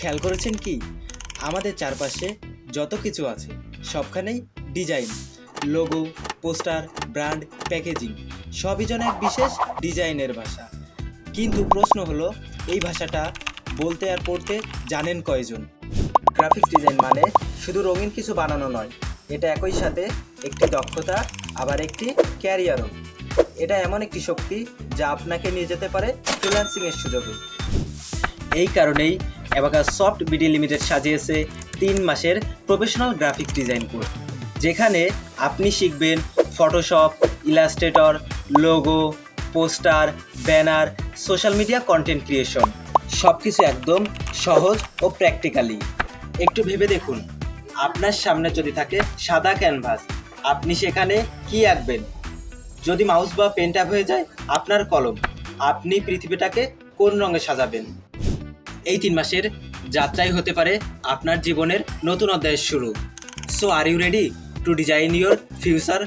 খেয়াল করেছেন কি? আমাদের চারপাশে যত কিছু আছে, সবখানেই design. Logo, poster, brand, packaging, সবই যেন এক বিশেষ ডিজাইনের ভাষা। কিন্তু প্রশ্ন হলো, এই ভাষাটা বলতে আর পড়তে জানেন কয়জন? গ্রাফিক্স ডিজাইন মানে শুধু রঙিন কিছু বানানো নয়, এটা একই সাথে একটি দক্ষতা, আবার একটি ক্যারিয়ারও। এটা এমন একটি শক্তি যা আপনাকে নিয়ে যেতে পারে ফ্রিল্যান্সিংয়ের সুযোগে। এই কারণেই অ্যাবাকাস সফট বিডি লিমিটেড সাজিয়েছে তিন মাসের প্রফেশনাল গ্রাফিক্স ডিজাইন কোর্স যেখানে আপনি শিখবেন Photoshop Illustrator logo poster banner social media content creation সব কিছু একদম সহজ ও প্র্যাকটিক্যালি একটু ভেবে দেখুন, আপনার সামনে যদি থাকে সাদা ক্যানভাস আপনি সেখানে কি আঁকবেন? যদি মাউস বা পেন হয়ে যায়, আপনার কলম, আপনি পৃথিবীটাকে কোন রঙে সাজাবেন? এই তিন মাসের যাত্রাই হতে পারে আপনার জীবনের নতুন অধ্যায়ের শুরু। So are you ready to design your future